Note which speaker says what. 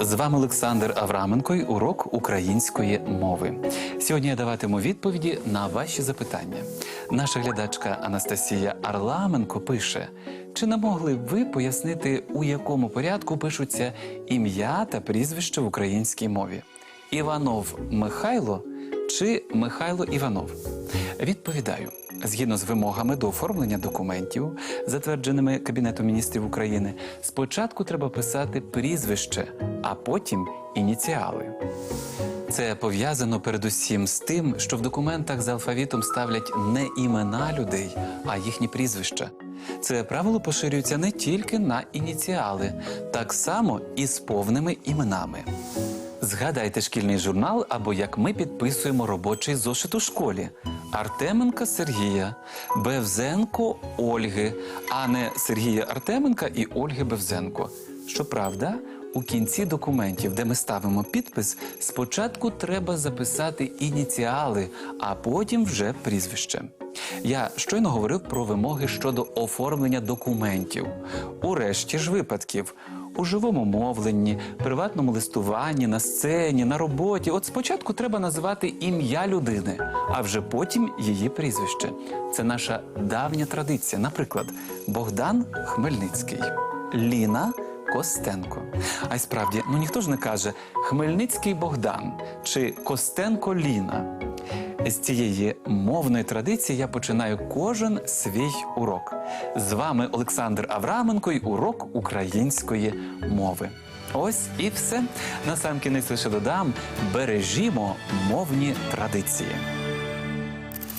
Speaker 1: З вами Олександр Авраменко і урок української мови. Сьогодні я даватиму відповіді на ваші запитання. Наша глядачка Анастасія Арламенко пише: чи не могли б ви пояснити, у якому порядку пишуться ім'я та прізвище в українській мові? Іванов Михайло чи Михайло Іванов? Відповідаю. Згідно з вимогами до оформлення документів, затвердженими Кабінетом міністрів України, спочатку треба писати прізвище, а потім ініціали. Це пов'язано передусім з тим, що в документах за алфавітом ставлять не імена людей, а їхні прізвища. Це правило поширюється не тільки на ініціали, так само і з повними іменами. Згадайте шкільний журнал або як ми підписуємо робочий зошит у школі. Артеменка Сергія, Бевзенко Ольги, а не Сергія Артеменка і Ольги Бевзенко. Щоправда, у кінці документів, де ми ставимо підпис, спочатку треба записати ініціали, а потім вже прізвище. Я щойно говорив про вимоги щодо оформлення документів. У решті ж випадків у живому мовленні, приватному листуванні, на сцені, на роботі. От спочатку треба називати ім'я людини, а вже потім її прізвище. Це наша давня традиція. Наприклад, Богдан Хмельницький, Ліна Костенко. А й справді, ну ніхто ж не каже Хмельницький Богдан чи Костенко Ліна. З цієї мовної традиції я починаю кожен свій урок. З вами Олександр Авраменко і урок української мови. Ось і все. Насамкінець лише додам: бережімо мовні традиції.